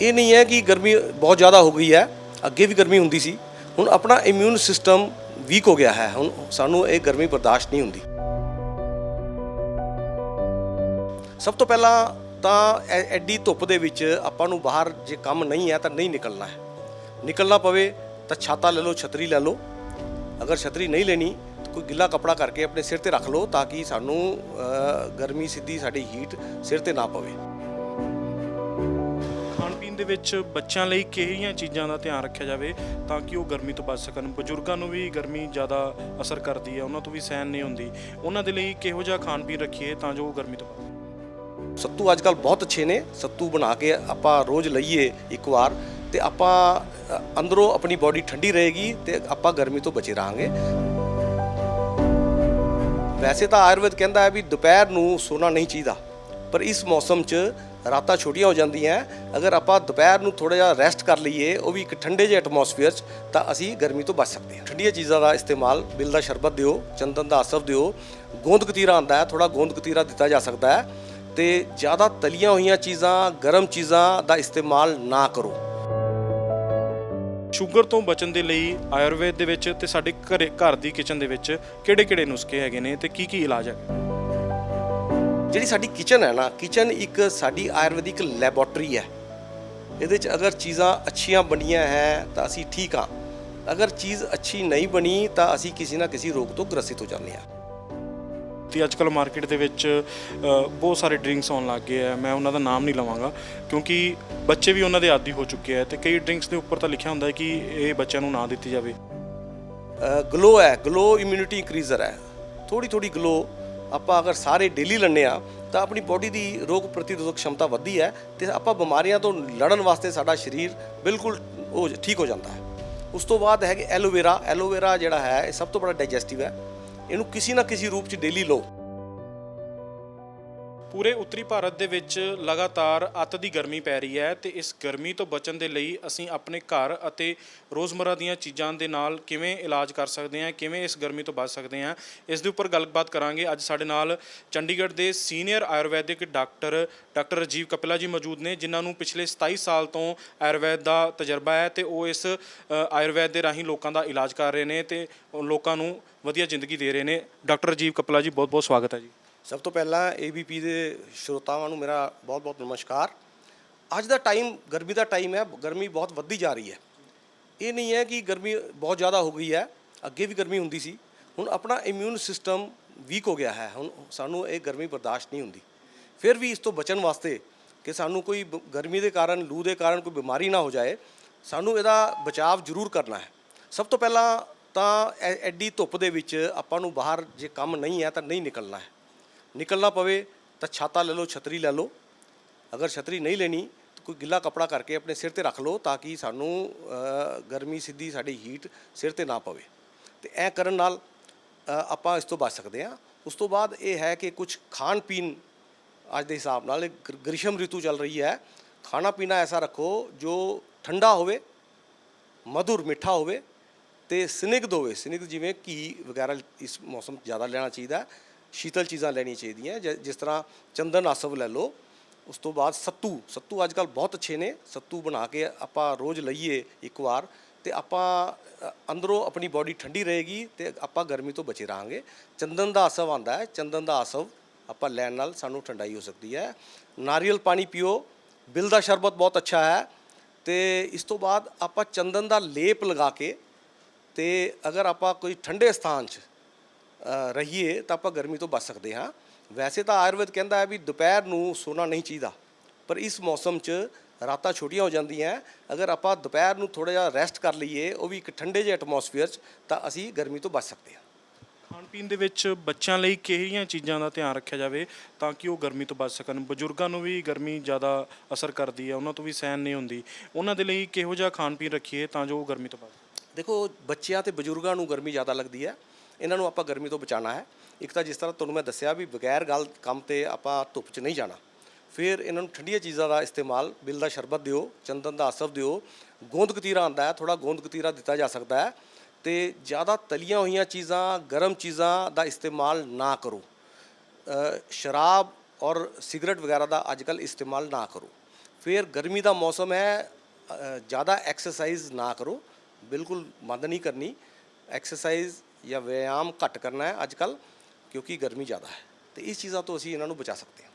ਇਹ ਨਹੀਂ ਹੈ ਕਿ ਗਰਮੀ ਬਹੁਤ ਜ਼ਿਆਦਾ ਹੋ ਗਈ ਹੈ, ਅੱਗੇ ਵੀ ਗਰਮੀ ਹੁੰਦੀ ਸੀ। ਹੁਣ ਆਪਣਾ ਇਮਿਊਨ ਸਿਸਟਮ ਵੀਕ ਹੋ ਗਿਆ ਹੈ। ਹੁਣ ਸਾਨੂੰ ਇਹ ਗਰਮੀ ਬਰਦਾਸ਼ਤ ਨਹੀਂ ਹੁੰਦੀ। ਸਭ ਤੋਂ ਪਹਿਲਾਂ ਤਾਂ ਐਡੀ ਧੁੱਪ ਦੇ ਵਿੱਚ ਆਪਾਂ ਨੂੰ ਬਾਹਰ ਜੇ ਕੰਮ ਨਹੀਂ ਹੈ ਤਾਂ ਨਹੀਂ ਨਿਕਲਣਾ ਹੈ। ਨਿਕਲਣਾ ਪਵੇ ਤਾਂ ਛਾਤਾ ਲੈ ਲਓ, ਛਤਰੀ ਲੈ ਲਓ। ਅਗਰ ਛਤਰੀ ਨਹੀਂ ਲੈਣੀ ਕੋਈ ਗਿੱਲਾ ਕਪੜਾ ਕਰਕੇ ਆਪਣੇ ਸਿਰ ਤੇ ਰੱਖ ਲਓ ਤਾਂ ਕਿ ਸਾਨੂੰ ਗਰਮੀ ਸਿੱਧੀ ਸਾਡੀ ਹੀਟ ਸਿਰ ਤੇ ਨਾ ਪਵੇ। ਦੇ ਵਿੱਚ ਬੱਚਿਆਂ ਲਈ ਕਿਹੜੀਆਂ ਚੀਜ਼ਾਂ ਦਾ ਧਿਆਨ ਰੱਖਿਆ ਜਾਵੇ ਤਾਂ ਕਿ ਉਹ ਗਰਮੀ ਤੋਂ ਬਚ ਸਕਣ? ਬਜ਼ੁਰਗਾਂ ਨੂੰ ਵੀ ਗਰਮੀ ਜ਼ਿਆਦਾ ਅਸਰ ਕਰਦੀ ਹੈ, ਉਹਨਾਂ ਤੋਂ ਵੀ ਸਹਿਣ ਨਹੀਂ ਹੁੰਦੀ। ਉਹਨਾਂ ਦੇ ਲਈ ਕਿਹੋ ਜਿਹਾ ਖਾਣ ਪੀਣ ਰੱਖੀਏ ਤਾਂ ਜੋ ਉਹ ਗਰਮੀ ਤੋਂ ਬਚ ਸੱਤੂ ਅੱਜ ਕੱਲ ਬਹੁਤ ਅੱਛੇ ਨੇ। ਸੱਤੂ ਬਣਾ ਕੇ ਆਪਾਂ ਰੋਜ਼ ਲਈਏ ਇੱਕ ਵਾਰ ਤੇ ਆਪਾਂ ਅੰਦਰੋਂ ਆਪਣੀ ਬਾਡੀ ਠੰਡੀ ਰਹੇਗੀ ਤੇ ਆਪਾਂ ਗਰਮੀ ਤੋਂ ਬਚੇ ਰਹਾਂਗੇ। ਵੈਸੇ ਤਾਂ ਆਯੁਰਵੇਦ ਕਹਿੰਦਾ ਹੈ ਵੀ ਦੁਪਹਿਰ ਨੂੰ ਸੋਣਾ ਨਹੀਂ ਚਾਹੀਦਾ, ਪਰ ਇਸ ਮੌਸਮ 'ਚ ਰਾਤਾਂ ਛੋਟੀਆਂ ਹੋ ਜਾਂਦੀਆਂ, ਅਗਰ ਆਪਾਂ ਦੁਪਹਿਰ ਨੂੰ ਥੋੜਾ ਜਿਹਾ ਰੈਸਟ ਕਰ ਲਈਏ, ਉਹ ਵੀ ਇੱਕ ਠੰਡੇ ਜਿਹੇ ਐਟਮੋਸਫੀਅਰ 'ਚ, ਤਾਂ ਅਸੀਂ ਗਰਮੀ ਤੋਂ ਬਚ ਸਕਦੇ ਹਾਂ। ਠੰਡੀਆਂ ਚੀਜ਼ਾਂ ਦਾ ਇਸਤੇਮਾਲ ਬਿਲ ਦਾ ਸ਼ਰਬਤ ਦਿਓ, ਚੰਦਨ ਦਾ ਅਸਰ ਦਿਓ, ਗੋਂਦ ਕਤੀਰਾ ਆਂਦਾ ਹੈ ਥੋੜਾ ਗੋਂਦ ਕਤੀਰਾ ਦਿੱਤਾ ਜਾ ਸਕਦਾ ਹੈ, ਤੇ ਜ਼ਿਆਦਾ ਤਲੀਆਂ ਹੋਈਆਂ ਚੀਜ਼ਾਂ, ਗਰਮ ਚੀਜ਼ਾਂ ਦਾ ਇਸਤੇਮਾਲ ਨਾ ਕਰੋ। ਸ਼ੂਗਰ ਤੋਂ ਬਚਣ ਦੇ ਲਈ ਆਯੁਰਵੇਦ ਦੇ ਵਿੱਚ ਤੇ ਸਾਡੇ ਘਰੇ, ਘਰ ਦੀ ਕਿਚਨ ਦੇ ਵਿੱਚ ਕਿਹੜੇ-ਕਿਹੜੇ ਨੁਸਖੇ ਹੈਗੇ ਨੇ ਤੇ ਕੀ ਕੀ ਇਲਾਜ ਹੈਗਾ ਜਿਹੜੀ ਸਾਡੀ ਕਿਚਨ ਹੈ ਨਾ ਕਿਚਨ ਇੱਕ ਸਾਡੀ ਆਯੁਰਵੈਦਿਕ ਲੈਬੋਰਟਰੀ ਹੈ। ਇਹਦੇ 'ਚ ਅਗਰ ਚੀਜ਼ਾਂ ਅੱਛੀਆਂ ਬਣੀਆਂ ਹੈ ਤਾਂ ਅਸੀਂ ਠੀਕ ਹਾਂ। ਅਗਰ ਚੀਜ਼ ਅੱਛੀ ਨਹੀਂ ਬਣੀ ਤਾਂ ਅਸੀਂ ਕਿਸੇ ਨਾ ਕਿਸੇ ਰੋਗ ਤੋਂ ਗ੍ਰਸਿਤ ਹੋ ਜਾਂਦੇ ਹਾਂ। ਤੇ ਅੱਜ ਕੱਲ ਮਾਰਕੀਟ ਦੇ ਵਿੱਚ ਬਹੁਤ ਸਾਰੇ ਡਰਿੰਕਸ ਆਉਣ ਲੱਗ ਗਏ ਆ ਮੈਂ ਉਹਨਾਂ ਦਾ ਨਾਮ ਨਹੀਂ ਲਵਾਂਗਾ ਕਿਉਂਕਿ ਬੱਚੇ ਵੀ ਉਹਨਾਂ ਦੇ ਆਦੀ ਹੋ ਚੁੱਕੇ ਆ ਤੇ ਕਈ ਡਰਿੰਕਸ ਦੇ ਉੱਪਰ ਤਾਂ ਲਿਖਿਆ ਹੁੰਦਾ ਹੈ ਕਿ ਇਹ ਬੱਚਿਆਂ ਨੂੰ ਨਾ ਦਿੱਤੀ ਜਾਵੇ। ਗਲੋ ਹੈ ਗਲੋ ਇਮਿਊਨਿਟੀ ਇਨਕਰੀਜ਼ਰ ਹੈ। ਥੋੜੀ ਥੋੜੀ ਗਲੋ ਆਪਾਂ ਅਗਰ ਸਾਰੇ ਡੇਲੀ ਲੰਨੇ ਆ, ਤਾਂ ਆਪਣੀ ਬੋਡੀ ਦੀ ਰੋਗ ਪ੍ਰਤੀਰੋਧਕ ਸ਼ਮਤਾ ਵੱਧਦੀ ਹੈ ਤੇ ਆਪਾਂ ਬਿਮਾਰੀਆਂ ਤੋਂ ਲੜਨ ਵਾਸਤੇ ਸਾਡਾ ਸਰੀਰ ਬਿਲਕੁਲ ਉਹ ਠੀਕ ਹੋ ਜਾਂਦਾ ਹੈ। ਉਸ ਤੋਂ ਬਾਅਦ ਹੈਗੇ ਐਲੋਵੇਰਾ ਐਲੋਵੇਰਾ ਜਿਹੜਾ ਹੈ, ਇਹ ਸਭ ਤੋਂ ਬੜਾ ਡਾਈਜੈਸਟਿਵ ਹੈ। ਇਹਨੂੰ ਕਿਸੇ ਨਾ ਕਿਸੇ ਰੂਪ 'ਚ ਡੇਲੀ ਲਓ। ਪੂਰੇ ਉੱਤਰੀ ਭਾਰਤ ਦੇ ਵਿੱਚ ਲਗਾਤਾਰ ਅੱਤ ਦੀ ਗਰਮੀ ਪੈ ਰਹੀ ਹੈ ਤੇ ਇਸ ਗਰਮੀ ਤੋਂ ਬਚਣ ਦੇ ਲਈ ਅਸੀਂ ਆਪਣੇ ਘਰ ਅਤੇ ਰੋਜ਼ਮਰਾ ਦੀਆਂ ਚੀਜ਼ਾਂ ਦੇ ਨਾਲ ਕਿਵੇਂ ਇਲਾਜ ਕਰ ਸਕਦੇ ਹਾਂ, ਕਿਵੇਂ ਇਸ ਗਰਮੀ ਤੋਂ ਬਚ ਸਕਦੇ ਹਾਂ, ਇਸ ਦੇ ਉੱਪਰ ਗੱਲਬਾਤ ਕਰਾਂਗੇ। ਅੱਜ ਸਾਡੇ ਨਾਲ ਚੰਡੀਗੜ੍ਹ ਦੇ senior ayurvedic doctor doctor Rajiv Kapila ji ਮੌਜੂਦ ਨੇ, ਜਿਨ੍ਹਾਂ ਨੂੰ ਪਿਛਲੇ 27 ਸਾਲ ਤੋਂ ਆਯੁਰਵੈਦ ਦਾ ਤਜਰਬਾ ਹੈ ਤੇ ਉਹ ਇਸ ਆਯੁਰਵੈਦ ਦੇ ਰਾਹੀਂ ਲੋਕਾਂ ਦਾ ਇਲਾਜ ਕਰ ਰਹੇ ਨੇ ਤੇ ਲੋਕਾਂ ਨੂੰ ਵਧੀਆ ਜ਼ਿੰਦਗੀ ਦੇ ਰਹੇ ਨੇ। ਡਾਕਟਰ ਰਾਜੀਵ ਕਪਿਲਾ ਜੀ ਬਹੁਤ ਬਹੁਤ ਸਵਾਗਤ ਹੈ ਜੀ। ਸਭ ਤੋਂ ਪਹਿਲਾਂ ABP ਦੇ ਸ਼ਰੋਤਾਵਾਂ ਨੂੰ ਮੇਰਾ ਬਹੁਤ-ਬਹੁਤ ਨਮਸਕਾਰ। ਅੱਜ ਦਾ ਟਾਈਮ ਗਰਮੀ ਦਾ ਟਾਈਮ ਹੈ, ਗਰਮੀ ਬਹੁਤ ਵੱਧਦੀ ਜਾ ਰਹੀ ਹੈ। ਇਹ ਨਹੀਂ ਹੈ ਕਿ ਗਰਮੀ ਬਹੁਤ ਜ਼ਿਆਦਾ ਹੋ ਗਈ ਹੈ, ਅੱਗੇ ਵੀ ਗਰਮੀ ਹੁੰਦੀ ਸੀ। ਹੁਣ ਆਪਣਾ ਇਮਿਊਨ ਸਿਸਟਮ ਵੀਕ ਹੋ ਗਿਆ ਹੈ, ਹੁਣ ਸਾਨੂੰ ਇਹ ਗਰਮੀ ਬਰਦਾਸ਼ਤ ਨਹੀਂ ਹੁੰਦੀ। ਫਿਰ ਵੀ ਇਸ ਤੋਂ ਬਚਣ ਵਾਸਤੇ ਕਿ ਸਾਨੂੰ ਕੋਈ ਬ- ਗਰਮੀ ਦੇ ਕਾਰਨ, ਲੂ ਦੇ ਕਾਰਨ ਕੋਈ ਬਿਮਾਰੀ ਨਾ ਹੋ ਜਾਏ, ਸਾਨੂੰ ਇਹਦਾ ਬਚਾਅ ਜ਼ਰੂਰ ਕਰਨਾ ਹੈ। ਸਭ ਤੋਂ ਪਹਿਲਾਂ ਤਾਂ ਐਡੀ ਧੁੱਪ ਦੇ ਵਿੱਚ ਆਪਾਂ ਨੂੰ ਬਾਹਰ ਜੇ ਕੰਮ ਨਹੀਂ ਹੈ ਤਾਂ ਨਹੀਂ ਨਿਕਲਣਾ ਹੈ। ਨਿਕਲਣਾ ਪਵੇ ਤਾਂ ਛਾਤਾ ਲੈ ਲਓ, ਛਤਰੀ ਲੈ ਲਓ। ਅਗਰ ਛਤਰੀ ਨਹੀਂ ਲੈਣੀ, ਤਾਂ ਕੋਈ ਗਿੱਲਾ ਕਪੜਾ ਕਰਕੇ ਆਪਣੇ ਸਿਰ ਤੇ ਰੱਖ ਲਓ ਤਾਂ ਕਿ ਸਾਨੂੰ ਗਰਮੀ ਸਿੱਧੀ ਸਾਡੀ ਹੀਟ ਸਿਰ ਤੇ ਨਾ ਪਵੇ। ਤੇ ਐ ਕਰਨ ਨਾਲ ਆਪਾਂ ਇਸ ਤੋਂ ਬਚ ਸਕਦੇ ਹਾਂ। ਉਸ ਤੋਂ ਬਾਅਦ ਇਹ ਹੈ ਕਿ ਕੁਝ ਖਾਣ ਪੀਣ ਅੱਜ ਦੇ ਹਿਸਾਬ ਨਾਲ ਇਹ ਗਰ- ਗ੍ਰੀਸ਼ਮ ਰਿਤੂ ਚੱਲ ਰਹੀ ਹੈ। ਖਾਣਾ ਪੀਣਾ ਐਸਾ ਰੱਖੋ ਜੋ ਠੰਡਾ ਹੋਵੇ, ਮਧੁਰ ਮਿੱਠਾ ਹੋਵੇ ਤੇ ਸਨਿਗਧ ਹੋਵੇ। ਸਨਿਗਧ ਜਿਵੇਂ ਘੀ ਵਗੈਰਾ ਇਸ ਮੌਸਮ 'ਚ ਜ਼ਿਆਦਾ ਲੈਣਾ ਚਾਹੀਦਾ ਸ਼ੀਤਲ ਚੀਜ਼ਾਂ ਲੈਣੀਆਂ ਚਾਹੀਦੀਆਂ, ਜ- ਜਿਸ ਤਰ੍ਹਾਂ ਚੰਦਨ ਆਸਵ ਲੈ ਲਓ, ਉਸ ਤੋਂ ਬਾਅਦ ਸੱਤੂ ਸੱਤੂ ਅੱਜ ਕੱਲ ਬਹੁਤ ਅੱਛੇ ਨੇ, ਸੱਤੂ ਬਣਾ ਕੇ ਆਪਾਂ ਰੋਜ਼ ਲਈਏ ਇੱਕ ਵਾਰ, ਤੇ ਆਪਾਂ ਅੰਦਰੋਂ ਆਪਣੀ ਬਾਡੀ ਠੰਡੀ ਰਹੇਗੀ ਤੇ ਆਪਾਂ ਗਰਮੀ ਤੋਂ ਬਚੇ ਰਹਾਂਗੇ। ਚੰਦਨ ਦਾ ਆਸਵ ਆਂਦਾ ਹੈ, ਚੰਦਨ ਦਾ ਆਸਵ ਆਪਾਂ ਲੈਣ ਨਾਲ ਸਾਨੂੰ ਠੰਡਾਈ ਹੋ ਸਕਦੀ ਹੈ। ਨਾਰੀਅਲ ਪਾਣੀ ਪੀਓ, ਬਿਲ ਦਾ ਸ਼ਰਬਤ ਬਹੁਤ ਅੱਛਾ ਹੈ, ਤੇ ਇਸ ਤੋਂ ਬਾਅਦ ਆਪਾਂ ਚੰਦਨ ਦਾ ਲੇਪ ਲਗਾ ਕੇ, ਤੇ ਅਗਰ ਆਪਾਂ ਕੋਈ ਠੰਡੇ ਸਥਾਨ 'ਚ ਰਹੀਏ ਤਾਂ ਆਪਾਂ ਗਰਮੀ ਤੋਂ ਬਚ ਸਕਦੇ ਹਾਂ। ਵੈਸੇ ਤਾਂ ਆਯੁਰਵੇਦ ਕਹਿੰਦਾ ਹੈ ਵੀ ਦੁਪਹਿਰ ਨੂੰ ਸੋਣਾ ਨਹੀਂ ਚਾਹੀਦਾ ਪਰ ਇਸ ਮੌਸਮ 'ਚ ਰਾਤਾਂ ਛੋਟੀਆਂ ਹੋ ਜਾਂਦੀਆਂ ਅਗਰ ਆਪਾਂ ਦੁਪਹਿਰ ਨੂੰ ਥੋੜਾ ਜਿਹਾ ਰੈਸਟ ਕਰ ਲਈਏ ਉਹ ਵੀ ਇੱਕ ਠੰਡੇ ਜਿਹੇ ਐਟਮੋਸਫੀਅਰ 'ਚ ਤਾਂ ਅਸੀਂ ਗਰਮੀ ਤੋਂ ਬਚ ਸਕਦੇ ਹਾਂ। ਖਾਣ ਪੀਣ ਦੇ ਵਿੱਚ ਬੱਚਿਆਂ ਲਈ ਕਿਹੜੀਆਂ ਚੀਜ਼ਾਂ ਦਾ ਧਿਆਨ ਰੱਖਿਆ ਜਾਵੇ ਤਾਂ ਕਿ ਉਹ ਗਰਮੀ ਤੋਂ ਬਚ ਸਕਣ? ਬਜ਼ੁਰਗਾਂ ਨੂੰ ਵੀ ਗਰਮੀ ਜ਼ਿਆਦਾ ਅਸਰ ਕਰਦੀ ਹੈ ਉਹਨਾਂ ਤੋਂ ਵੀ ਸਹਿਨ ਨਹੀਂ ਹੁੰਦੀ। ਉਹਨਾਂ ਦੇ ਲਈ ਕਿਹੋ ਜਿਹਾ ਖਾਣ ਪੀਣ ਰੱਖੀਏ ਤਾਂ ਜੋ ਉਹ ਗਰਮੀ ਤੋਂ ਬਚ ਸਕਣ? ਦੇਖੋ ਬੱਚਿਆਂ ਤੇ ਬਜ਼ੁਰਗਾਂ ਨੂੰ ਗਰਮੀ ਜ਼ਿਆਦਾ ਲੱਗਦੀ ਹੈ। ਇਹਨਾਂ ਨੂੰ ਆਪਾਂ ਗਰਮੀ ਤੋਂ ਬਚਾਉਣਾ ਹੈ। ਇੱਕ ਤਾਂ ਜਿਸ ਤਰ੍ਹਾਂ ਤੁਹਾਨੂੰ ਮੈਂ ਦੱਸਿਆ ਵੀ ਬਗੈਰ ਗੱਲ ਕੰਮ ਤੇ ਆਪਾਂ ਧੁੱਪ 'ਚ ਨਹੀਂ ਜਾਣਾ। ਫਿਰ ਇਹਨਾਂ ਨੂੰ ਠੰਡੀਆਂ ਚੀਜ਼ਾਂ ਦਾ ਇਸਤੇਮਾਲ, ਬਿਲ ਦਾ ਸ਼ਰਬਤ ਦਿਓ, ਚੰਦਨ ਦਾ ਅਸਰ ਦਿਓ, ਗੋਂਦ ਕਤੀਰਾ ਆਂਦਾ ਹੈ ਥੋੜਾ ਗੋਂਦ ਕਤੀਰਾ ਦਿੱਤਾ ਜਾ ਸਕਦਾ ਹੈ। ਤੇ ਜ਼ਿਆਦਾ ਤਲੀਆਂ ਹੋਈਆਂ ਚੀਜ਼ਾਂ, ਗਰਮ ਚੀਜ਼ਾਂ ਦਾ ਇਸਤੇਮਾਲ ਨਾ ਕਰੋ। ਸ਼ਰਾਬ ਔਰ ਸਿਗਰਟ ਵਗੈਰਾ ਦਾ ਅੱਜਕੱਲ ਇਸਤੇਮਾਲ ਨਾ ਕਰੋ। ਫਿਰ ਗਰਮੀ ਦਾ ਮੌਸਮ ਹੈ ਜ਼ਿਆਦਾ ਐਕਸਰਸਾਈਜ਼ ਨਾ ਕਰੋ। ਬਿਲਕੁਲ ਬੰਦ ਨਹੀਂ ਕਰਨੀ। ਐਕਸਰਸਾਈਜ਼ ਜਾਂ ਵਿਆਮ ਘੱਟ ਕਰਨਾ ਹੈ ਅੱਜ ਕੱਲ ਕਿਉਂਕਿ ਗਰਮੀ ਜ਼ਿਆਦਾ ਹੈ। ਤੇ ਇਸ ਚੀਜ਼ਾਂ ਤੋਂ ਅਸੀਂ ਇਹਨਾਂ ਨੂੰ ਬਚਾ ਸਕਦੇ ਹਾਂ।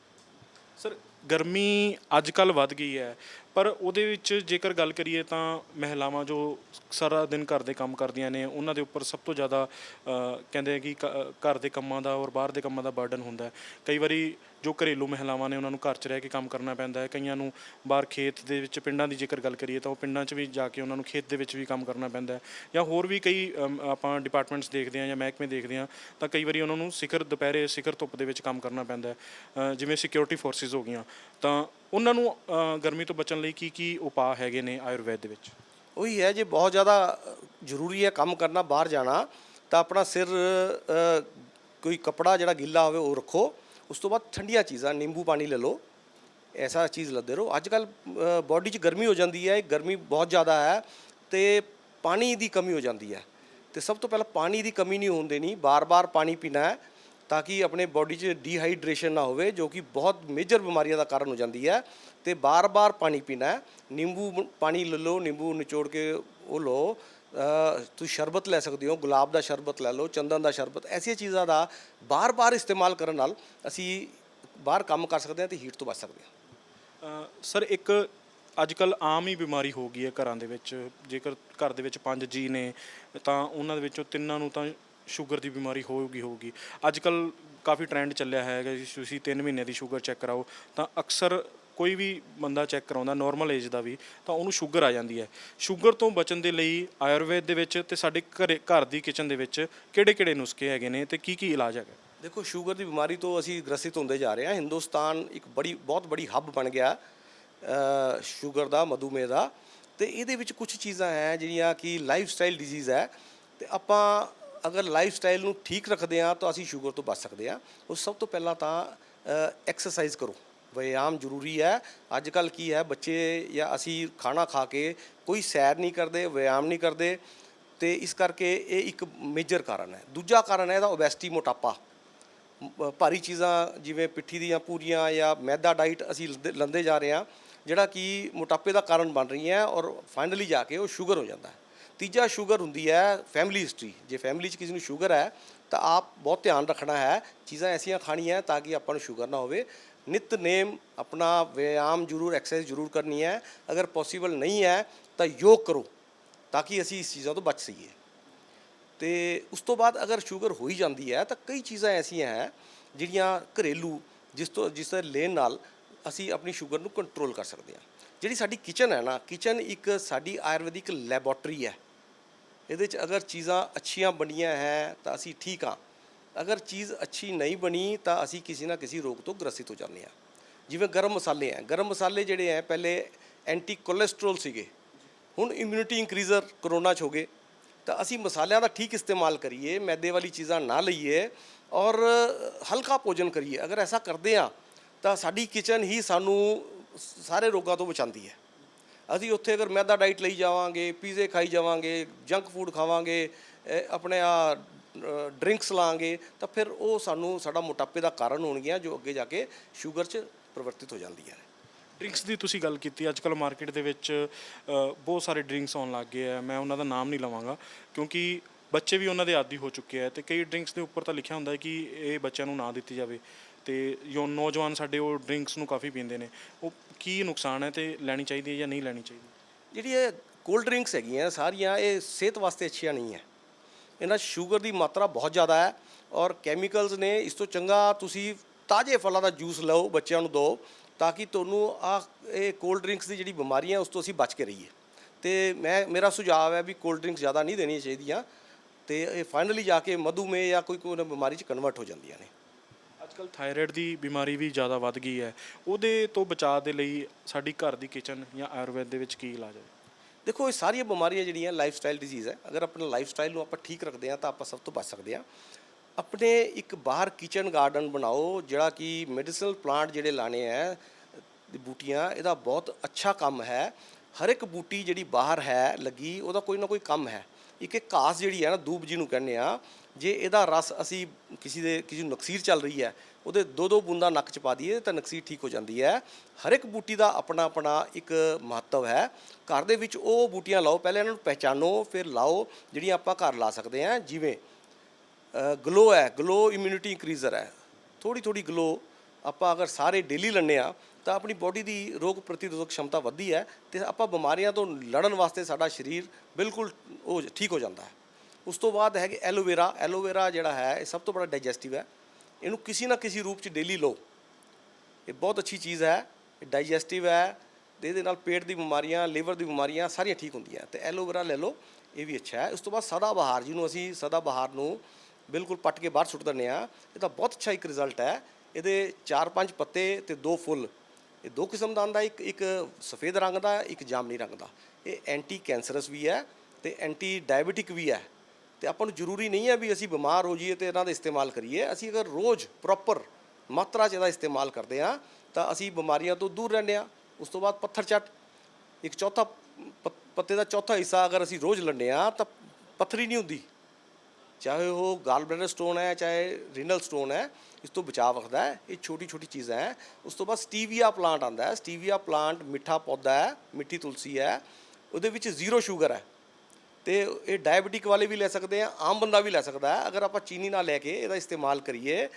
ਸਰ ਗਰਮੀ ਅੱਜ ਕੱਲ ਵੱਧ ਗਈ ਹੈ ਪਰ ਉਹਦੇ ਵਿੱਚ ਜੇਕਰ ਗੱਲ ਕਰੀਏ ਤਾਂ ਮਹਿਲਾਵਾਂ ਜੋ ਸਾਰਾ ਦਿਨ ਘਰ ਦੇ ਕੰਮ ਕਰਦੀਆਂ ਨੇ ਉਹਨਾਂ ਦੇ ਉੱਪਰ ਸਭ ਤੋਂ ਜ਼ਿਆਦਾ ਅ, ਕਹਿੰਦੇ ਆ ਕਿ ਕ- ਘਰ ਦੇ ਕੰਮਾਂ ਦਾ ਔਰ ਬਾਹਰ ਦੇ ਕੰਮਾਂ ਦਾ ਬਰਡਨ ਹੁੰਦਾ ਹੈ। ਕਈ ਵਾਰੀ ਜੋ ਘਰੇਲੂ ਮਹਿਲਾਵਾਂ ਨੇ ਉਹਨਾਂ ਨੂੰ ਘਰ 'ਚ ਰਹਿ ਕੇ ਕੰਮ ਕਰਨਾ ਪੈਂਦਾ ਹੈ, ਕਈਆਂ ਨੂੰ ਬਾਹਰ ਖੇਤ ਦੇ ਵਿੱਚ, ਪਿੰਡਾਂ ਦੀ ਜੇਕਰ ਗੱਲ ਕਰੀਏ ਤਾਂ ਉਹ ਪਿੰਡਾਂ 'ਚ ਵੀ ਜਾ ਕੇ ਉਹਨਾਂ ਨੂੰ ਖੇਤ ਦੇ ਵਿੱਚ ਵੀ ਕੰਮ ਕਰਨਾ ਪੈਂਦਾ ਹੈ। ਜਾਂ ਹੋਰ ਵੀ ਕਈ ਆਪਾਂ ਡਿਪਾਰਟਮੈਂਟਸ ਦੇਖਦੇ ਹਾਂ ਜਾਂ ਮਹਿਕਮੇ ਦੇਖਦੇ ਹਾਂ, ਤਾਂ ਕਈ ਵਾਰੀ ਉਹਨਾਂ ਨੂੰ ਸਿਖਰ, ਦੁਪਹਿਰੇ ਸਿਖਰ ਧੁੱਪ ਦੇ ਵਿੱਚ ਕੰਮ ਕਰਨਾ ਪੈਂਦਾ ਹੈ। ਜਿਵੇਂ ਸਿਕਿਉਰਿਟੀ ਫੋਰਸਿਸ ਹੋ ਗਈਆਂ, ਤਾਂ ਉਹਨਾਂ ਨੂੰ ਗਰਮੀ ਤੋਂ ਬਚਣ ਲਈ ਕੀ ਕੀ ਉਪਾਅ ਹੈਗੇ ਨੇ ਆਯੁਰਵੈਦ ਦੇ ਵਿੱਚ? ਉਹੀ ਹੈ, ਜੇ ਬਹੁਤ ਜ਼ਿਆਦਾ ਜ਼ਰੂਰੀ ਹੈ ਕੰਮ ਕਰਨਾ ਬਾਹਰ ਜਾਣਾ, ਤਾਂ ਆਪਣਾ ਸਿਰ ਕੋਈ ਕਪੜਾ ਜਿਹੜਾ ਗਿੱਲਾ ਹੋਵੇ ਉਹ ਰੱਖੋ। ਉਸ ਤੋਂ ਬਾਅਦ ਠੰਡੀਆਂ ਚੀਜ਼ਾਂ, ਨਿੰਬੂ ਪਾਣੀ ਲੈ ਲਓ, ਐਸਾ ਚੀਜ਼ ਲੱਦੇ ਰਹੋ। ਅੱਜ ਕੱਲ ਬਾਡੀ 'ਚ ਗਰਮੀ ਹੋ ਜਾਂਦੀ ਹੈ, ਗਰਮੀ ਬਹੁਤ ਜ਼ਿਆਦਾ ਹੈ ਤੇ ਪਾਣੀ ਦੀ ਕਮੀ ਹੋ ਜਾਂਦੀ ਹੈ। ਤੇ ਸਭ ਤੋਂ ਪਹਿਲਾਂ ਪਾਣੀ ਦੀ ਕਮੀ ਨਹੀਂ ਹੋਣ ਦੇਣੀ, ਬਾਰ-ਬਾਰ ਪਾਣੀ ਪੀਣਾ ਹੈ ਤਾਂ ਕਿ ਆਪਣੇ ਬਾਡੀ 'ਚ ਡੀਹਾਈਡਰੇਸ਼ਨ ਨਾ ਹੋਵੇ, ਜੋ ਕਿ ਬਹੁਤ ਮੇਜਰ ਬਿਮਾਰੀਆਂ ਦਾ ਕਾਰਨ ਹੋ ਜਾਂਦੀ ਹੈ। ਤੇ ਬਾਰ-ਬਾਰ ਪਾਣੀ ਪੀਣਾ ਹੈ, ਨਿੰਬੂ ਪਾਣੀ ਲੈ ਲਓ, ਨਿੰਬੂ ਨਿਚੋੜ ਕੇ ਉਹ ਲਓ ਤੁਸੀਂ ਸ਼ਰਬਤ ਲੈ ਸਕਦੇ ਹੋ, ਗੁਲਾਬ ਦਾ ਸ਼ਰਬਤ ਲੈ ਲਓ, ਚੰਦਨ ਦਾ ਸ਼ਰਬਤ, ਐਸੀਆਂ ਚੀਜ਼ਾਂ ਦਾ ਬਾਰ-ਬਾਰ ਇਸਤੇਮਾਲ ਕਰਨ ਨਾਲ ਅਸੀਂ ਬਾਹਰ ਕੰਮ ਕਰ ਸਕਦੇ ਹਾਂ ਤੇ ਹੀਟ ਤੋਂ ਬਚ ਸਕਦੇ ਹਾਂ। ਸਰ, ਇੱਕ ਅੱਜ ਕੱਲ ਆਮ ਹੀ ਬਿਮਾਰੀ ਹੋ ਗਈ ਹੈ ਘਰਾਂ ਦੇ ਵਿੱਚ। ਜੇਕਰ ਘਰ ਦੇ ਵਿੱਚ ਪੰਜ ਜੀ ਨੇ, ਤਾਂ ਉਹਨਾਂ ਦੇ ਵਿੱਚੋਂ ਤਿੰਨਾਂ ਨੂੰ ਤਾਂ ਸ਼ੂਗਰ ਦੀ ਬਿਮਾਰੀ ਹੋਊਗੀ ਹੋਊਗੀ। ਅੱਜ ਕੱਲ ਕਾਫੀ ਟ੍ਰੈਂਡ ਚੱਲਿਆ ਹੈ ਕਿ ਤੁਸੀਂ 3 ਮਹੀਨੇ ਦੀ ਸ਼ੂਗਰ ਚੈੱਕ ਕਰਾਓ, ਤਾਂ ਅਕਸਰ ਕੋਈ ਵੀ ਬੰਦਾ ਚੈੱਕ ਕਰਾਉਂਦਾ ਨਾਰਮਲ ਏਜ ਦਾ ਵੀ, ਤਾਂ ਉਹਨੂੰ ਸ਼ੂਗਰ ਆ ਜਾਂਦੀ ਹੈ। ਸ਼ੂਗਰ ਤੋਂ ਬਚਣ ਦੇ ਲਈ ਆਯੁਰਵੇਦ ਦੇ ਵਿੱਚ ਤੇ ਸਾਡੇ ਘਰੇ, ਘਰ ਦੀ ਕਿਚਨ ਦੇ ਵਿੱਚ ਕਿਹੜੇ-ਕਿਹੜੇ ਨੁਸਖੇ ਹੈਗੇ ਨੇ ਤੇ ਕੀ ਕੀ ਇਲਾਜ ਹੈਗਾ? ਦੇਖੋ ਸ਼ੂਗਰ ਦੀ ਬਿਮਾਰੀ ਤੋਂ ਅਸੀਂ ਗ੍ਰਸਿਤ ਹੁੰਦੇ ਜਾ ਰਹੇ ਹਾਂ। ਹਿੰਦੁਸਤਾਨ ਇੱਕ ਬੜੀ, ਬਹੁਤ ਬੜੀ ਹੱਬ ਬਣ ਗਿਆ ਸ਼ੂਗਰ ਦਾ, ਮਧੂਮੇਹ ਦਾ। ਤੇ ਇਹਦੇ ਵਿੱਚ ਕੁਝ ਚੀਜ਼ਾਂ ਹੈ ਜਿਹੜੀਆਂ ਕਿ ਲਾਈਫ ਸਟਾਈਲ ਡਿਜ਼ੀਜ਼ ਹੈ। ਤੇ ਆਪਾਂ ਅਗਰ ਲਾਈਫ ਸਟਾਈਲ ਨੂੰ ਠੀਕ ਰੱਖਦੇ ਹਾਂ ਤਾਂ ਅਸੀਂ ਸ਼ੂਗਰ ਤੋਂ ਬਚ ਸਕਦੇ ਹਾਂ। ਉਹ ਸਭ ਤੋਂ ਪਹਿਲਾਂ ਤਾਂ ਐਕਸਰਸਾਈਜ਼ ਕਰੋ। ਵਿਆਮ ਜ਼ਰੂਰੀ ਹੈ। ਅੱਜ ਕੱਲ ਕੀ ਹੈ, ਬੱਚੇ ਜਾਂ ਅਸੀਂ ਖਾਣਾ ਖਾ ਕੇ ਕੋਈ ਸੈਰ ਨਹੀਂ ਕਰਦੇ ਵਿਆਮ ਨਹੀਂ ਕਰਦੇ ਤੇ ਇਸ ਕਰਕੇ ਇਹ ਇੱਕ ਮੇਜਰ ਕਾਰਨ ਹੈ। ਦੂਜਾ ਕਾਰਨ ਹੈ ਇਹਦਾ ਓਬੈਸਟੀ ਮੋਟਾਪਾ। ਭਾਰੀ ਚੀਜ਼ਾਂ ਜਿਵੇਂ ਪਿੱਠੀ ਦੀਆਂ ਪੂਰੀਆਂ ਜਾਂ ਮੈਦਾ ਡਾਈਟ ਅਸੀਂ ਲੰਦੇ ਜਾ ਰਹੇ ਹਾਂ, ਜਿਹੜਾ ਕਿ ਮੋਟਾਪੇ ਦਾ ਕਾਰਨ ਬਣ ਰਹੀ ਹੈ ਔਰ ਫਾਈਨਲੀ ਜਾ ਕੇ ਉਹ ਸ਼ੂਗਰ ਹੋ ਜਾਂਦਾ ਹੈ। ਤੀਜਾ ਸ਼ੂਗਰ ਹੁੰਦੀ ਹੈ ਫੈਮਿਲੀ ਹਿਸਟਰੀ ਜੇ ਫੈਮਿਲੀ 'ਚ ਕਿਸੇ ਨੂੰ ਸ਼ੂਗਰ ਹੈ ਤਾਂ ਆਪ ਬਹੁਤ ਧਿਆਨ ਰੱਖਣਾ ਹੈ, ਚੀਜ਼ਾਂ ਐਸੀਆਂ ਖਾਣੀਆਂ ਤਾਂ ਕਿ ਆਪਾਂ ਨੂੰ ਸ਼ੂਗਰ ਨਾ ਹੋਵੇ। ਨਿਤਨੇਮ ਆਪਣਾ ਵਿਆयाम ਜ਼ਰੂਰ ਐਕਸਰਸਾਈਜ਼ ਜ਼ਰੂਰ ਕਰਨੀ ਹੈ ਅਗਰ ਪੋਸੀਬਲ ਨਹੀਂ ਹੈ ਤਾਂ ਯੋਗ ਕਰੋ ਤਾਂ ਕਿ ਅਸੀਂ ਇਸ ਚੀਜ਼ਾਂ ਤੋਂ ਬਚ ਸਕੀਏ ਤੇ ਉਸ ਤੋਂ ਬਾਅਦ ਅਗਰ ਸ਼ੂਗਰ ਹੋਈ ਜਾਂਦੀ ਹੈ ਤਾਂ ਕਈ ਚੀਜ਼ਾਂ ਐਸੀਆਂ ਹੈ ਜਿਹੜੀਆਂ ਘਰੇਲੂ ਜਿਸ ਤੋਂ ਜਿਸ ਦੇ ਲੈਣ ਨਾਲ ਅਸੀਂ ਆਪਣੀ ਸ਼ੂਗਰ ਨੂੰ ਕੰਟਰੋਲ ਕਰ ਸਕਦੇ ਹਾਂ ਜਿਹੜੀ ਸਾਡੀ ਕਿਚਨ ਹੈ ਨਾ ਕਿਚਨ ਇੱਕ ਸਾਡੀ ਆਯੁਰਵੈਦਿਕ ਲੈਬੋਰਟਰੀ ਹੈ ਇਹਦੇ 'ਚ ਅਗਰ ਚੀਜ਼ਾਂ ਅੱਛੀਆਂ ਬਣੀਆਂ ਹੈ ਤਾਂ ਅਸੀਂ ਠੀਕ ਹਾਂ ਅਗਰ ਚੀਜ਼ ਅੱਛੀ ਨਹੀਂ ਬਣੀ ਤਾਂ ਅਸੀਂ ਕਿਸੇ ਨਾ ਕਿਸੇ ਰੋਗ ਤੋਂ ਗ੍ਰਸਿਤ ਹੋ ਜਾਂਦੇ ਹਾਂ। ਜਿਵੇਂ ਗਰਮ ਮਸਾਲੇ ਹੈ। ਗਰਮ ਮਸਾਲੇ ਜਿਹੜੇ ਹੈ, ਪਹਿਲੇ ਐਂਟੀ ਕੋਲੇਸਟ੍ਰੋਲ ਸੀਗੇ। ਹੁਣ ਇਮਿਊਨਿਟੀ ਇਨਕਰੀਜ਼ਰ ਕਰੋਨਾ 'ਚ ਹੋ ਗਏ। ਤਾਂ ਅਸੀਂ ਮਸਾਲਿਆਂ ਦਾ ਠੀਕ ਇਸਤੇਮਾਲ ਕਰੀਏ, ਮੈਦੇ ਵਾਲੀ ਚੀਜ਼ਾਂ ਨਾ ਲਈਏ ਔਰ ਹਲਕਾ ਭੋਜਨ ਕਰੀਏ। ਅਗਰ ਐਸਾ ਕਰਦੇ ਆ ਤਾਂ ਸਾਡੀ ਕਿਚਨ ਹੀ ਸਾਨੂੰ ਸਾਰੇ ਰੋਗਾਂ ਤੋਂ ਬਚਾਉਂਦੀ ਹੈ। ਅਸੀਂ ਉੱਥੇ ਅਗਰ ਮੈਦਾ ਡਾਈਟ ਲਈ ਜਾਵਾਂਗੇ, ਪੀਜ਼ੇ ਖਾਈ ਜਾਵਾਂਗੇ ਜੰਕ ਫੂਡ ਖਾਵਾਂਗੇ ਆਪਣੇ ਆ ਡਰਿੰਕਸ ਲਾਂਗੇ ਤਾਂ ਫਿਰ ਉਹ ਸਾਨੂੰ ਸਾਡਾ ਮੋਟਾਪੇ ਦਾ ਕਾਰਨ ਹੋਣਗੀਆਂ ਜੋ ਅੱਗੇ ਜਾ ਕੇ ਸ਼ੂਗਰ 'ਚ ਪਰਿਵਰਤਿਤ ਹੋ ਜਾਂਦੀਆਂ ਨੇ। ਡਰਿੰਕਸ ਦੀ ਤੁਸੀਂ ਗੱਲ ਕੀਤੀ ਅੱਜ ਕੱਲ ਮਾਰਕੀਟ ਦੇ ਵਿੱਚ ਬਹੁਤ ਸਾਰੇ ਡਰਿੰਕਸ ਆਉਣ ਲੱਗ ਗਏ ਆ ਮੈਂ ਉਹਨਾਂ ਦਾ ਨਾਮ ਨਹੀਂ ਲਵਾਂਗਾ ਕਿਉਂਕਿ ਬੱਚੇ ਵੀ ਉਹਨਾਂ ਦੇ ਆਦੀ ਹੋ ਚੁੱਕੇ ਆ ਤੇ ਕਈ ਡਰਿੰਕਸ ਦੇ ਉੱਪਰ ਤਾਂ ਲਿਖਿਆ ਹੁੰਦਾ ਹੈ ਕਿ ਇਹ ਬੱਚਿਆਂ ਨੂੰ ਨਾ ਦਿੱਤੀ ਜਾਵੇ ਤੇ ਜੋ ਨੌਜਵਾਨ ਸਾਡੇ ਉਹ ਡਰਿੰਕਸ ਨੂੰ ਕਾਫੀ ਪੀਂਦੇ ਨੇ ਉਹ ਕੀ ਨੁਕਸਾਨ ਹੈ ਤੇ ਲੈਣੀ ਚਾਹੀਦੀ ਹੈ ਜਾਂ ਨਹੀਂ ਲੈਣੀ ਚਾਹੀਦੀ? ਜਿਹੜੀ ਇਹ ਕੋਲਡ ਡਰਿੰਕਸ ਹੈਗੀਆਂ ਸਾਰੀਆਂ ਇਹ ਸਿਹਤ ਵਾਸਤੇ ਅੱਛੀਆਂ ਨਹੀਂ ਹੈ। ਇਹਨਾਂ ਸ਼ੂਗਰ ਦੀ ਮਾਤਰਾ ਬਹੁਤ ਜ਼ਿਆਦਾ ਹੈ ਔਰ ਕੈਮੀਕਲਸ ਨੇ ਇਸ ਤੋਂ ਚੰਗਾ ਤੁਸੀਂ ਤਾਜ਼ੇ ਫਲਾਂ ਦਾ ਜੂਸ ਲਓ, ਬੱਚਿਆਂ ਨੂੰ ਦਿਓ ਤਾਂ ਕਿ ਤੁਹਾਨੂੰ ਆ ਇਹ ਕੋਲਡ ਡਰਿੰਕਸ ਦੀ ਜਿਹੜੀ ਬਿਮਾਰੀ ਹੈ ਉਸ ਤੋਂ ਅਸੀਂ ਬਚ ਕੇ ਰਹੀਏ। ਤੇ ਮੈਂ, ਮੇਰਾ ਸੁਝਾਅ ਹੈ ਵੀ ਕੋਲਡ ਡਰਿੰਕਸ ਜ਼ਿਆਦਾ ਨਹੀਂ ਦੇਣੀਆਂ ਚਾਹੀਦੀਆਂ ਤੇ ਇਹ ਫਾਈਨਲੀ ਜਾ ਕੇ ਮਧੂਮੇਹ ਜਾਂ ਕੋਈ ਕੋਈ ਬਿਮਾਰੀ 'ਚ ਕਨਵਰਟ ਹੋ ਜਾਂਦੀਆਂ ਨੇ। ਅੱਜ ਕੱਲ ਥਾਇਰਾਇਡ ਦੀ ਬਿਮਾਰੀ ਵੀ ਜ਼ਿਆਦਾ ਵੱਧ ਗਈ ਹੈ। ਉਹਦੇ ਤੋਂ ਬਚਾਅ ਦੇ ਲਈ ਸਾਡੀ ਘਰ ਦੀ ਕਿਚਨ ਜਾਂ ਆਯੁਰਵੈਦ ਦੇ ਵਿੱਚ ਕੀ ਇਲਾਜ ਹੈ? ਦੇਖੋ, ਇਹ ਸਾਰੀਆਂ ਬਿਮਾਰੀਆਂ ਜਿਹੜੀਆਂ ਲਾਈਫ ਸਟਾਈਲ ਡਿਜ਼ੀਜ਼ ਹੈ, ਅਗਰ ਆਪਣਾ ਲਾਈਫ ਸਟਾਈਲ ਨੂੰ ਆਪਾਂ ਠੀਕ ਰੱਖਦੇ ਹਾਂ, ਤਾਂ ਆਪਾਂ ਸਭ ਤੋਂ ਬਚ ਸਕਦੇ ਹਾਂ। ਆਪਣੇ ਇੱਕ ਬਾਹਰ ਕਿਚਨ ਗਾਰਡਨ ਬਣਾਓ, ਜਿਹੜਾ ਕਿ ਮੈਡੀਸਨਲ ਪਲਾਂਟ ਜਿਹੜੇ ਲਾਣੇ ਹੈ ਬੂਟੀਆਂ, ਇਹਦਾ ਬਹੁਤ ਅੱਛਾ ਕੰਮ ਹੈ। ਹਰ ਇੱਕ ਬੂਟੀ ਜਿਹੜੀ ਬਾਹਰ ਹੈ, ਲੱਗੀ, ਉਹਦਾ ਕੋਈ ਨਾ ਕੋਈ ਕੰਮ ਹੈ। ਇੱਕ ਇੱਕ ਘਾਸ ਜਿਹੜੀ ਹੈ ਨਾ ਦੂਬ ਜਿਹਨੂੰ ਕਹਿੰਦੇ ਆ, ਜੇ ਇਹਦਾ ਰਸ ਅਸੀਂ ਕਿਸੇ ਦੇ, ਕਿਸੇ ਨੂੰ ਨਕਸੀਰ ਚੱਲ ਰਹੀ ਹੈ, ਉਹਦੇ ਦੋ ਦੋ ਬੂੰਦਾਂ ਨੱਕ 'ਚ ਪਾ ਦਈਏ ਤਾਂ ਨਕਸੀਰ ਠੀਕ ਹੋ ਜਾਂਦੀ ਹੈ। ਹਰ ਇੱਕ ਬੂਟੀ ਦਾ ਆਪਣਾ ਆਪਣਾ ਇੱਕ ਮਹੱਤਵ ਹੈ। ਘਰ ਦੇ ਵਿੱਚ ਉਹ ਬੂਟੀਆਂ ਲਾਓ, ਪਹਿਲੇ ਇਹਨਾਂ ਨੂੰ ਪਹਿਚਾਨੋ, ਫਿਰ ਲਾਓ, ਜਿਹੜੀਆਂ ਆਪਾਂ ਘਰ ਲਾ ਸਕਦੇ ਹਾਂ, ਜਿਵੇਂ ਗਲੋ ਹੈ ਗਲੋ ਇਮਿਊਨਿਟੀ ਇਨਕਰੀਜ਼ਰ ਹੈ। ਥੋੜੀ ਥੋੜੀ ਗਲੋ ਆਪਾਂ ਅਗਰ ਸਾਰੇ ਡੇਲੀ ਲੈਂਦੇ ਆ ਤਾਂ ਆਪਣੀ ਬੋਡੀ ਦੀ ਰੋਗ ਪ੍ਰਤੀਰੋਧਕ ਸ਼ਮਤਾ ਵੱਧਦੀ ਹੈ ਤੇ ਆਪਾਂ ਬਿਮਾਰੀਆਂ ਤੋਂ ਲੜਨ ਵਾਸਤੇ ਸਾਡਾ ਸਰੀਰ ਬਿਲਕੁਲ ਉਹ ਠੀਕ ਹੋ ਜਾਂਦਾ ਹੈ। ਉਸ ਤੋਂ ਬਾਅਦ ਹੈਗੇ ਐਲੋਵੇਰਾ ਐਲੋਵੇਰਾ ਜਿਹੜਾ ਹੈ, ਇਹ ਸਭ ਤੋਂ ਬੜਾ ਡਾਈਜੈਸਟਿਵ ਹੈ। ਇਹਨੂੰ ਕਿਸੇ ਨਾ ਕਿਸੇ ਰੂਪ 'ਚ ਡੇਲੀ ਲਓ। ਇਹ ਬਹੁਤ ਅੱਛੀ ਚੀਜ਼ ਹੈ। ਇਹ ਡਾਈਜੈਸਟਿਵ ਹੈ ਤੇ ਇਹਦੇ ਨਾਲ ਪੇਟ ਦੀ ਬਿਮਾਰੀਆਂ, ਲੀਵਰ ਦੀ ਬਿਮਾਰੀਆਂ ਸਾਰੀਆਂ ਠੀਕ ਹੁੰਦੀਆਂ। ਤੇ ਐਲੋਵੇਰਾ ਲੈ ਲਓ, ਇਹ ਵੀ ਅੱਛਾ ਹੈ। ਉਸ ਤੋਂ ਬਾਅਦ ਸਦਾ ਬਹਾਰ ਜਿਹਨੂੰ ਅਸੀਂ ਸਦਾ ਬਹਾਰ ਨੂੰ ਬਿਲਕੁਲ ਪੱਟ ਕੇ ਬਾਹਰ ਸੁੱਟ ਦਿੰਦੇ ਆ ਇਹਦਾ ਬਹੁਤ ਅੱਛਾ ਇੱਕ ਰਿਜ਼ਲਟ ਹੈ। ਇਹਦੇ 4-5 ਪੱਤੇ ਤੇ 2 ਫੁੱਲ ਇਹ ਦੋ ਕਿਸਮ ਦਾ ਆਉਂਦਾ, ਇੱਕ ਇੱਕ ਸਫੇਦ ਰੰਗ ਦਾ, ਇੱਕ ਜਾਮਨੀ ਰੰਗ ਦਾ। ਇਹ ਐਂਟੀ ਕੈਂਸਰਸ ਵੀ ਹੈ ਤੇ ਐਂਟੀ ਡਾਇਬੀਟਿਕ ਵੀ ਹੈ। ਤੇ ਆਪਾਂ ਨੂੰ ਜ਼ਰੂਰੀ ਨਹੀਂ ਹੈ ਵੀ ਅਸੀਂ ਬਿਮਾਰ ਹੋ ਜਾਈਏ ਤੇ ਇਹਨਾਂ ਦਾ ਇਸਤੇਮਾਲ ਕਰੀਏ। ਅਸੀਂ ਅਗਰ ਰੋਜ਼ ਪ੍ਰੋਪਰ ਮਾਤਰਾ 'ਚ ਇਹਦਾ ਇਸਤੇਮਾਲ ਕਰਦੇ ਹਾਂ, ਤਾਂ ਅਸੀਂ ਬਿਮਾਰੀਆਂ ਤੋਂ ਦੂਰ ਰਹਿੰਦੇ ਹਾਂ। ਉਸ ਤੋਂ ਬਾਅਦ ਪੱਥਰ ਚੱਟ। ਇੱਕ ਚੌਥਾ ਪ- ਪੱਤੇ ਦਾ ਚੌਥਾ ਹਿੱਸਾ ਅਗਰ ਅਸੀਂ ਰੋਜ਼ ਲੈਂਦੇ ਹਾਂ, ਤਾਂ ਪੱਥਰੀ ਨਹੀਂ ਹੁੰਦੀ। ਚਾਹੇ ਉਹ ਗਾਲ ਬਲੈਡਰ ਸਟੋਨ ਹੈ, ਚਾਹੇ ਰੀਨਲ ਸਟੋਨ ਹੈ, ਇਸ ਤੋਂ ਬਚਾਅ ਰੱਖਦਾ ਹੈ। ਇਹ ਛੋਟੀ ਛੋਟੀ ਚੀਜ਼ਾਂ ਹੈ। ਉਸ ਤੋਂ ਬਾਅਦ ਸਟੀਵੀਆ ਪਲਾਂਟ ਆਂਦਾ ਹੈ। ਸਟੀਵੀਆ ਪਲਾਂਟ ਮਿੱਠਾ ਪੌਦਾ ਹੈ, ਮਿੱਠੀ ਤੁਲਸੀ ਹੈ। ਉਹਦੇ ਵਿੱਚ ਜ਼ੀਰੋ ਸ਼ੂਗਰ ਹੈ। ਤੇ ਇਹ ਡਾਇਬੀਟਿਕ ਵਾਲੇ ਵੀ ਲੈ ਸਕਦੇ ਆ, ਆਮ ਬੰਦਾ ਵੀ ਲੈ ਸਕਦਾ ਹੈ। ਅਗਰ ਆਪਾਂ ਚੀਨੀ ਨਾ ਲੈ ਕੇ ਇਹਦਾ ਇਸਤੇਮਾਲ ਕਰੀਏ,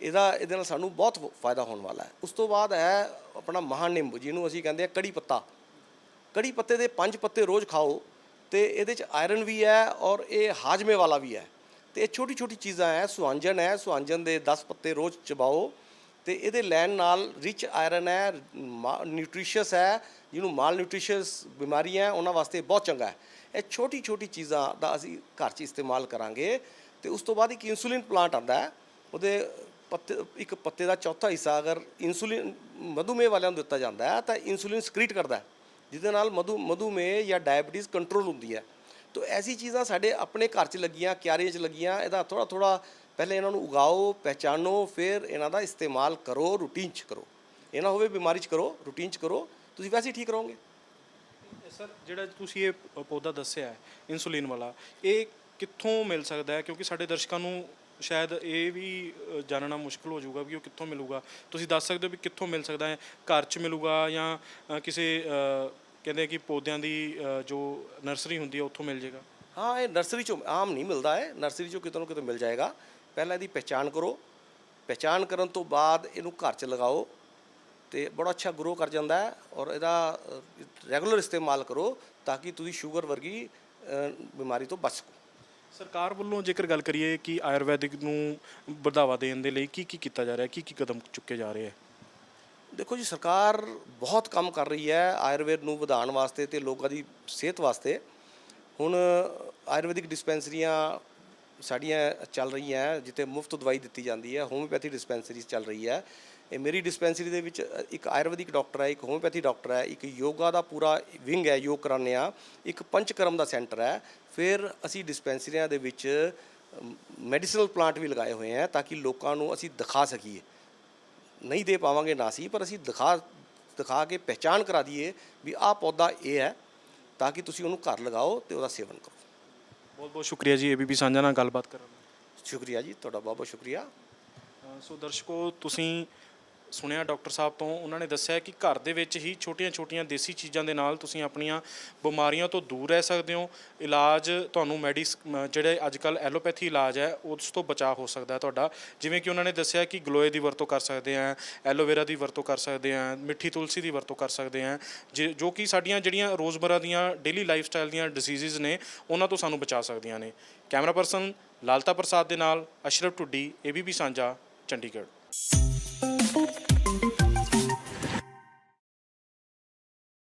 ਇਹਦਾ, ਇਹਦੇ ਨਾਲ ਸਾਨੂੰ ਬਹੁਤ ਫਾਇਦਾ ਹੋਣ ਵਾਲਾ ਹੈ। ਉਸ ਤੋਂ ਬਾਅਦ ਹੈ ਆਪਣਾ ਮਹਾਨਿੰਬ ਜਿਹਨੂੰ ਅਸੀਂ ਕਹਿੰਦੇ ਆ ਕੜੀ ਪੱਤਾ। ਕੜੀ ਪੱਤੇ ਦੇ ਪੰਜ ਪੱਤੇ ਰੋਜ਼ ਖਾਓ ਤੇ ਇਹਦੇ ਚ ਆਇਰਨ ਵੀ ਹੈ ਔਰ ਇਹ ਹਾਜਮੇ ਵਾਲਾ ਵੀ ਹੈ। ਤੇ ਇਹ ਛੋਟੀ ਛੋਟੀ ਚੀਜ਼ਾਂ ਹੈ ਸੁਆਂਜਨ ਹੈ ਸੁਆਂਜਨ ਦੇ 10 ਪੱਤੇ ਰੋਜ਼ ਚਬਾਓ ਤੇ ਇਹਦੇ ਲੈਣ ਨਾਲ ਰਿਚ ਆਇਰਨ ਹੈ ਨਿਊਟ੍ਰੀਸ਼ੀਅਸ ਹੈ ਜਿਹਨੂੰ ਮਾਲ ਨਿਊਟ੍ਰੀਸ਼ੀਅਸ ਬਿਮਾਰੀਆਂ ਹੈ, ਉਹਨਾਂ ਵਾਸਤੇ ਬਹੁਤ ਚੰਗਾ ਹੈ ਇਹ ਛੋਟੀ ਛੋਟੀ ਚੀਜ਼ਾਂ ਦਾ ਅਸੀਂ ਘਰ 'ਚ ਇਸਤੇਮਾਲ ਕਰਾਂਗੇ ਤੇ ਉਸ ਤੋਂ ਬਾਅਦ ਇੱਕ ਇਨਸੂਲਿਨ ਪਲਾਂਟ ਆਂਦਾ ਹੈ ਉਹਦੇ ਪੱਤੇ ਇੱਕ ਪੱਤੇ ਦਾ ਚੌਥਾ ਹਿੱਸਾ ਅਗਰ ਇਨਸੂਲਿਨ ਮਧੂਮੇਹ ਵਾਲਿਆਂ ਨੂੰ ਦਿੱਤਾ ਜਾਂਦਾ ਹੈ ਤਾਂ ਇਨਸੂਲਿਨ ਸਕ੍ਰੀਟ ਕਰਦਾ ਹੈ ਜਿਹਦੇ ਨਾਲ ਮਧੂ ਮਧੂਮੇਹ ਜਾਂ ਡਾਇਬੀਟੀਜ਼ ਕੰਟਰੋਲ ਹੁੰਦੀ ਹੈ ਤੋ ਐਸੀ ਚੀਜ਼ਾਂ ਸਾਡੇ ਆਪਣੇ ਘਰ 'ਚ ਲੱਗੀਆਂ, ਕਿਆਰੀਆਂ 'ਚ ਲੱਗੀਆਂ, ਇਹਦਾ ਥੋੜਾ ਥੋੜਾ ਪਹਿਲੇ ਇਹਨਾਂ ਨੂੰ ਉਗਾਓ ਪਹਿਚਾਨੋ ਫਿਰ ਇਹਨਾਂ ਦਾ ਇਸਤੇਮਾਲ ਕਰੋ ਰੂਟੀਨ 'ਚ ਕਰੋ। ਇਹ ਨਾ ਹੋਵੇ ਬਿਮਾਰੀ 'ਚ ਕਰੋ ਰੂਟੀਨ 'ਚ ਕਰੋ, ਤੁਸੀਂ ਵੈਸੇ ਹੀ ਠੀਕ ਰਹੋਗੇ। ਸਰ, ਜਿਹੜਾ ਤੁਸੀਂ ਇਹ ਪੌਦਾ ਦੱਸਿਆ ਹੈ ਇਨਸੂਲਿਨ ਵਾਲਾ, ਇਹ ਕਿੱਥੋਂ ਮਿਲ ਸਕਦਾ ਹੈ? ਕਿਉਂਕਿ ਸਾਡੇ ਦਰਸ਼ਕਾਂ ਨੂੰ ਸ਼ਾਇਦ ਇਹ ਵੀ ਜਾਣਨਾ ਮੁਸ਼ਕਲ ਹੋ ਜਾਊਗਾ ਵੀ ਉਹ ਕਿੱਥੋਂ ਮਿਲੂਗਾ। ਤੁਸੀਂ ਦੱਸ ਸਕਦੇ ਹੋ ਵੀ ਕਿੱਥੋਂ ਮਿਲ ਸਕਦਾ ਹੈ? ਘਰ 'ਚ ਮਿਲੂਗਾ ਜਾਂ ਕਿਸੇ ਕਹਿੰਦੇ ਕਿ ਪੌਦਿਆਂ ਦੀ ਅ, ਜੋ ਨਰਸਰੀ ਹੁੰਦੀ ਹੈ ਉੱਥੋਂ ਮਿਲ ਜਾਏਗਾ। ਹਾਂ ਇਹ ਨਰਸਰੀ 'ਚੋਂ ਆਮ ਨਹੀਂ ਮਿਲਦਾ ਹੈ ਨਰਸਰੀ 'ਚੋਂ ਕਿਤੇ ਨਾ ਕਿਤੇ ਮਿਲ ਜਾਏਗਾ। ਪਹਿਲਾਂ ਇਹਦੀ ਪਹਿਚਾਣ ਕਰੋ। ਪਹਿਚਾਣ ਕਰਨ ਤੋਂ ਬਾਅਦ ਇਹਨੂੰ ਘਰ 'ਚ ਲਗਾਓ ਤੇ ਬੜਾ ਅੱਛਾ ਗਰੋ ਕਰ ਜਾਂਦਾ ਹੈ ਔਰ ਇਹਦਾ ਰੈਗੂਲਰ ਇਸਤੇਮਾਲ ਕਰੋ ਤਾਂ ਕਿ ਤੁਸੀਂ ਸ਼ੂਗਰ ਵਰਗੀ ਅ, ਬਿਮਾਰੀ ਤੋਂ ਬਚ ਸਕੋ। ਸਰਕਾਰ ਵੱਲੋਂ ਜੇਕਰ ਗੱਲ ਕਰੀਏ ਕਿ ਆਯੁਰਵੈਦਿਕ ਨੂੰ ਵਧਾਵਾ ਦੇਣ ਦੇ ਲਈ ਕੀ ਕੀ ਕੀਤਾ ਜਾ ਰਿਹਾ ਹੈ? ਕੀ ਕੀ ਕਦਮ ਚੁੱਕੇ ਜਾ ਰਹੇ ਹੈ? ਦੇਖੋ ਜੀ ਸਰਕਾਰ ਬਹੁਤ ਕੰਮ ਕਰ ਰਹੀ ਹੈ ਆਯੁਰਵੇਦ ਨੂੰ ਵਧਾਉਣ ਵਾਸਤੇ ਤੇ ਲੋਕਾਂ ਦੀ ਸਿਹਤ ਵਾਸਤੇ। ਹੁਣ ਆਯੁਰਵੈਦਿਕ ਡਿਸਪੈਂਸਰੀਆਂ ਸਾਡੀਆਂ ਚੱਲ ਰਹੀਆਂ ਹੈ, ਜਿੱਥੇ ਮੁਫਤ ਦਵਾਈ ਦਿੱਤੀ ਜਾਂਦੀ ਹੈ ਹੋਮਿਓਪੈਥੀ ਡਿਸਪੈਂਸਰੀ ਚੱਲ ਰਹੀ ਹੈ। ਇਹ ਮੇਰੀ ਡਿਸਪੈਂਸਰੀ ਦੇ ਵਿੱਚ ਇੱਕ ਆਯੁਰਵੈਦਿਕ ਡਾਕਟਰ ਹੈ ਇੱਕ ਹੋਮਿਓਪੈਥੀ ਡਾਕਟਰ ਹੈ ਇੱਕ ਯੋਗਾ ਦਾ ਪੂਰਾ ਵਿੰਗ ਹੈ ਯੋਗ ਕਰਾਉਂਦੇ ਆ ਇੱਕ ਪੰਚਕਰਮ ਦਾ ਸੈਂਟਰ ਹੈ। ਫਿਰ ਅਸੀਂ ਡਿਸਪੈਂਸਰੀਆਂ ਦੇ ਵਿੱਚ ਮੈਡੀਸਨਲ ਪਲਾਂਟ ਵੀ ਲਗਾਏ ਹੋਏ ਹੈ ਤਾਂ ਕਿ ਲੋਕਾਂ ਨੂੰ ਅਸੀਂ ਦਿਖਾ ਸਕੀਏ। ਨਹੀਂ ਦੇ ਪਾਵਾਂਗੇ ਨਾ ਸੀ ਪਰ ਅਸੀਂ ਦਿਖਾ ਦਿਖਾ ਕੇ ਪਹਿਚਾਨ ਕਰਾ ਦਈਏ ਵੀ ਆਹ ਪੌਦਾ ਇਹ ਹੈ ਤਾਂ ਕਿ ਤੁਸੀਂ ਉਹਨੂੰ ਘਰ ਲਗਾਓ ਤੇ ਉਹਦਾ ਸੇਵਨ ਕਰੋ। ਬਹੁਤ ਬਹੁਤ ਸ਼ੁਕਰੀਆ ਜੀ ਏਬੀਪੀ ਸਾਂਝਾ ਨਾਲ ਗੱਲਬਾਤ ਕਰਨ ਲਈ। ਸ਼ੁਕਰੀਆ ਜੀ ਤੁਹਾਡਾ ਬਹੁਤ ਬਹੁਤ ਸ਼ੁਕਰੀਆ। ਸੋ ਦਰਸ਼ਕੋ ਤੁਸੀਂ ਸੁਣਿਆ ਡਾਕਟਰ ਸਾਹਿਬ ਤੋਂ ਉਹਨਾਂ ਨੇ ਦੱਸਿਆ ਕਿ ਘਰ ਦੇ ਵਿੱਚ ਹੀ ਛੋਟੀਆਂ-ਛੋਟੀਆਂ ਦੇਸੀ ਚੀਜ਼ਾਂ ਦੇ ਨਾਲ ਤੁਸੀਂ ਆਪਣੀਆਂ ਬਿਮਾਰੀਆਂ ਤੋਂ ਦੂਰ ਰਹਿ ਸਕਦੇ ਹੋ। ਇਲਾਜ ਤੁਹਾਨੂੰ ਮੈਡੀਸ ਮ, ਜਿਹੜੇ ਅੱਜਕੱਲ ਐਲੋਪੈਥੀ ਇਲਾਜ ਹੈ ਉਸ ਤੋਂ ਬਚਾਅ ਹੋ ਸਕਦਾ ਹੈ ਤੁਹਾਡਾ। ਜਿਵੇਂ ਕਿ ਉਹਨਾਂ ਨੇ ਦੱਸਿਆ ਕਿ ਗਲੋਏ ਦੀ ਵਰਤੋਂ ਕਰ ਸਕਦੇ ਆ ਐਲੋਵੇਰਾ ਦੀ ਵਰਤੋਂ ਕਰ ਸਕਦੇ ਆ ਮਿੱਠੀ ਤੁਲਸੀ ਦੀ ਵਰਤੋਂ ਕਰ ਸਕਦੇ ਆ ਜੇ- ਜੋ ਕਿ ਸਾਡੀਆਂ ਜਿਹੜੀਆਂ ਰੋਜ਼ਮਰਾ ਦੀਆਂ ਡੇਲੀ ਲਾਈਫ ਸਟਾਈਲ ਦੀਆਂ ਡਿਸੀਜ਼ਸ ਨੇ ਉਹਨਾਂ ਤੋਂ ਸਾਨੂੰ ਬਚਾ ਸਕਦੀਆਂ ਨੇ। ਕੈਮਰਾ ਪਰਸਨ ਲਾਲਤਾ ਪ੍ਰਸਾਦ ਦੇ ਨਾਲ ਅਸ਼ਰਫ ਟੁੱਡੀ ਏਬੀਪੀ ਸਾਂਝਾ ਚੰਡੀਗੜ੍ਹ।